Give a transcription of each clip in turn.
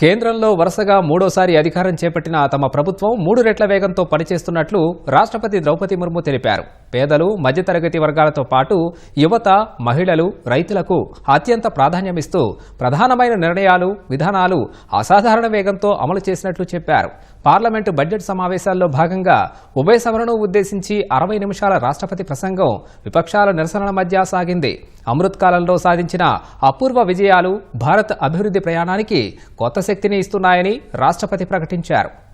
కేంద్రంలో వరుసగా మూడోసారి అధికారం చేపట్టిన తమ ప్రభుత్వం మూడు రెట్ల వేగంతో పనిచేస్తున్నట్లు రాష్ట్రపతి ద్రౌపది ముర్ము తెలిపారు. పేదలు మధ్యతరగతి వర్గాలతో పాటు యువత మహిళలు రైతులకు అత్యంత ప్రాధాన్యమిస్తూ ప్రధానమైన నిర్ణయాలు విధానాలు అసాధారణ వేగంతో అమలు చేసినట్లు చెప్పారు. పార్లమెంటు బడ్జెట్ సమావేశాల్లో భాగంగా ఉభయ సభలను ఉద్దేశించి అరవై నిమిషాల రాష్ట్రపతి ప్రసంగం విపక్షాల నిరసనల మధ్య సాగింది. అమృత్ కాలంలో సాధించిన అపూర్వ విజయాలు భారత్ అభివృద్ధి ప్రయాణానికి కొత్త శక్తిని ఇస్తున్నాయని రాష్ట్రపతి ప్రకటించారు.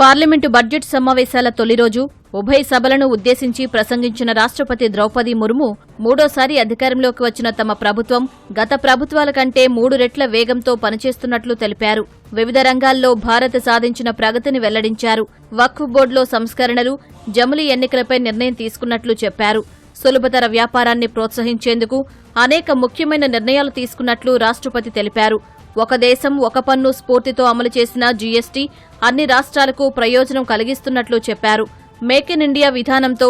పార్లమెంటు బడ్జెట్ సమావేశాల తొలి రోజు ఉభయ సభలను ఉద్దేశించి ప్రసంగించిన రాష్ట్రపతి ద్రౌపది ముర్ము మూడోసారి అధికారంలోకి వచ్చిన తమ ప్రభుత్వం గత ప్రభుత్వాల కంటే మూడు రెట్ల వేగంతో పనిచేస్తున్నట్లు తెలిపారు. వివిధ రంగాల్లో భారత్ సాధించిన ప్రగతిని వెల్లడించారు. వక్ఫ్ బోర్డులో సంస్కరణలు జములి ఎన్నికలపై నిర్ణయం తీసుకున్నట్లు చెప్పారు. సులభతర వ్యాపారాన్ని ప్రోత్సహించేందుకు అనేక ముఖ్యమైన నిర్ణయాలు తీసుకున్నట్లు రాష్ట్రపతి తెలిపారు. ఒక దేశం ఒక పన్ను స్ఫూర్తితో అమలు చేసిన జీఎస్టీ అన్ని రాష్ట్రాలకు ప్రయోజనం కలిగిస్తున్నట్లు చెప్పారు. మేక్ ఇన్ ఇండియా విధానంతో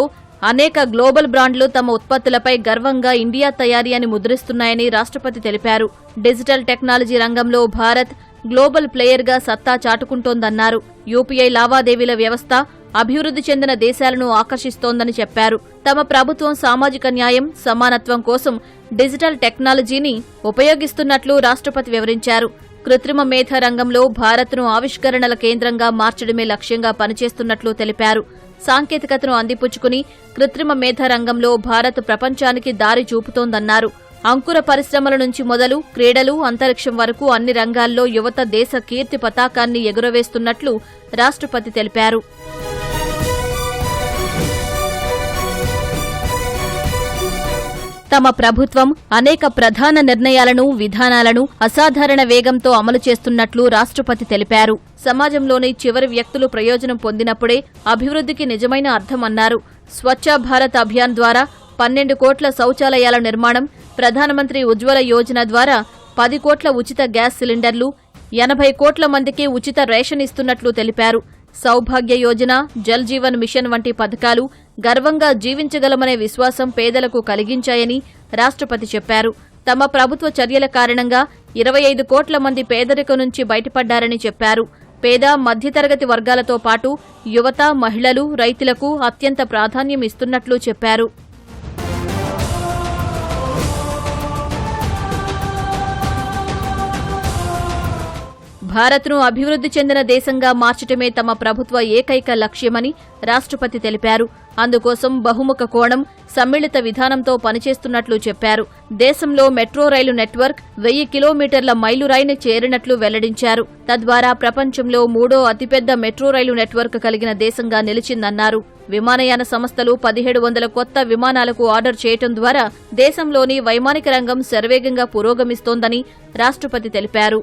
అనేక గ్లోబల్ బ్రాండ్లు తమ ఉత్పత్తులపై గర్వంగా ఇండియా తయారీ అని ముద్రిస్తున్నాయని రాష్ట్రపతి తెలిపారు. డిజిటల్ టెక్నాలజీ రంగంలో భారత్ గ్లోబల్ ప్లేయర్గా సత్తా చాటుకుంటోందన్నారు. యూపీఐ లావాదేవీల వ్యవస్థ అభివృద్ధి చెందిన దేశాలను ఆకర్షిస్తోందని చెప్పారు. తమ ప్రభుత్వం సామాజిక న్యాయం సమానత్వం కోసం డిజిటల్ టెక్నాలజీని ఉపయోగిస్తున్నట్లు రాష్ట్రపతి వివరించారు. కృత్రిమ మేధ రంగంలో భారత్ను ఆవిష్కరణల కేంద్రంగా మార్చడమే లక్ష్యంగా పనిచేస్తున్నట్లు తెలిపారు. సాంకేతికతను అందిపుచ్చుకుని కృత్రిమ మేధ రంగంలో భారత్ ప్రపంచానికి దారి చూపుతోందన్నారు. అంకుర పరిశ్రమల నుంచి మొదలు క్రీడలు అంతరిక్షం వరకు అన్ని రంగాల్లో యువత దేశ కీర్తి పతాకాన్ని ఎగురవేస్తున్నట్లు రాష్ట్రపతి తెలిపారు. తమ ప్రభుత్వం అనేక ప్రధాన నిర్ణయాలను విధానాలను అసాధారణ వేగంతో అమలు చేస్తున్నట్లు రాష్ట్రపతి తెలిపారు. సమాజంలోని చివరి వ్యక్తులు ప్రయోజనం పొందినప్పుడే అభివృద్ధికి నిజమైన అర్థమన్నారు. స్వచ్ఛ భారత్ అభియాన్ ద్వారా పన్నెండు కోట్ల శౌచాలయాల నిర్మాణం ప్రధానమంత్రి ఉజ్వల యోజన ద్వారా పది కోట్ల ఉచిత గ్యాస్ సిలిండర్లు ఎనభై కోట్ల మందికి ఉచిత రేషన్ ఇస్తున్నట్లు తెలిపారు. సౌభాగ్య యోజన జల్ జీవన్ మిషన్ వంటి పథకాలు గర్వంగా జీవించగలమనే విశ్వాసం పేదలకు కలిగించాయని రాష్ట్రపతి చెప్పారు. తమ ప్రభుత్వ చర్యల కారణంగా ఇరవై ఐదు కోట్ల మంది పేదరికం నుంచి బయటపడ్డారని చెప్పారు. పేద మధ్యతరగతి వర్గాలతో పాటు యువత మహిళలు రైతులకు అత్యంత ప్రాధాన్యం ఇస్తున్నట్లు చెప్పారు. భారత్ను అభివృద్ధి చెందిన దేశంగా మార్చటమే తమ ప్రభుత్వ ఏకైక లక్ష్యమని రాష్ట్రపతి తెలిపారు. అందుకోసం బహుముఖ కోణం సమ్మిళిత విధానంతో పనిచేస్తున్నట్లు చెప్పారు. దేశంలో మెట్రో రైలు నెట్వర్క్ వెయ్యి కిలోమీటర్ల మైలురాయిని చేరినట్లు వెల్లడించారు. తద్వారా ప్రపంచంలో మూడో అతిపెద్ద మెట్రో రైలు నెట్వర్క్ కలిగిన దేశంగా నిలిచిందన్నారు. విమానయాన సంస్థలు పదిహేడు వందల కొత్త విమానాలకు ఆర్డర్ చేయటం ద్వారా దేశంలోని వైమానిక రంగం శరవేగంగా పురోగమిస్తోందని రాష్ట్రపతి తెలిపారు.